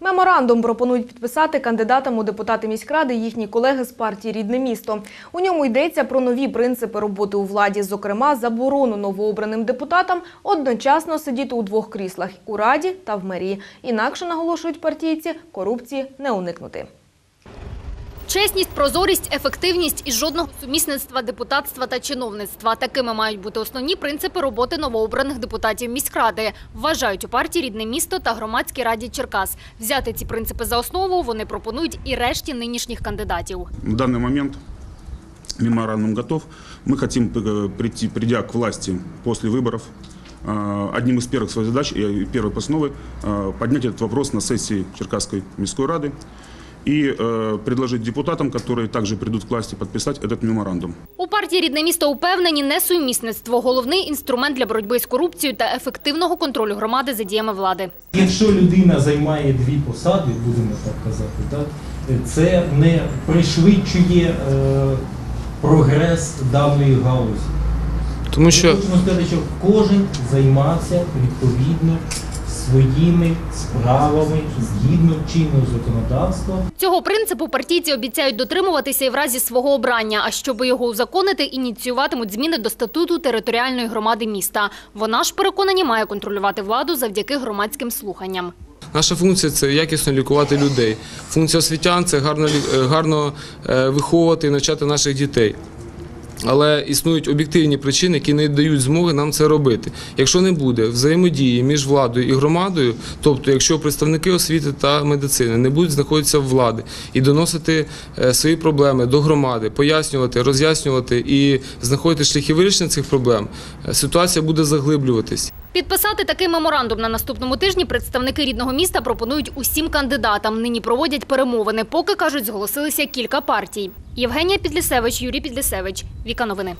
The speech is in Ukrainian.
Меморандум пропонують підписати кандидатам у депутати міськради їхні колеги з партії Рідне місто. У ньому йдеться про нові принципи роботи у владі, зокрема заборону новообраним депутатам одночасно сидіти у двох кріслах у раді та в мерії. Інакше наголошують партійці, корупції не уникнути. Чесність, прозорість, ефективність і жодного сумісництва депутатства та чиновництва. Такими мають бути основні принципи роботи новообраних депутатів міськради. Вважають у партії рідне місто та громадській раді Черкас. Взяти ці принципи за основу вони пропонують і решті нинішніх кандидатів. В данный момент меморандум готов. Мы хотим э, прийти, придя к власти после выборов, э, одним из первых своих задач и первой постановы э, поднять этот вопрос на сессии Черкасской міської рады и э, предложить депутатам, которые также придут к власти, подписать этот меморандум. У партії рідне місто упевнені несумісництво – головний інструмент для боротьби з корупцією та ефективного контролю громади за діями влади. Якщо людина займає дві посади, будемо так казати, так, це не пришвидшує е, прогрес даної галузі. Тому Ми що хочемо сказати, що кожен займався відповідно своїми справами згідно чинного законодавства. Цього принципу партійці обіцяють дотримуватися і в разі свого обрання, а щоб його узаконити, ініціюватимуть зміни до статуту територіальної громади міста. Вона ж, переконані, має контролювати владу завдяки громадським слуханням. наша функція це якісно лікувати людей. Функція освітян це гарно е, гарно е, виховувати і навчати наших дітей. Але існують об'єктивні причини, які не дають змоги нам це робити. Якщо не буде взаємодії між владою і громадою, тобто якщо представники освіти та медицини не будуть знаходитися в влади і доносити е, свої проблеми до громади, пояснювати, роз'яснювати і знаходити шляхи вирішення цих проблем, е, ситуація буде заглиблюватись. Підписати такий меморандум на наступному тижні представники рідного міста пропонують усім кандидатам. Нині проводять перемовини. Поки кажуть, зголосилися кілька партій. Євгенія Підлісевич, Юрій Підлісевич. Віка новини.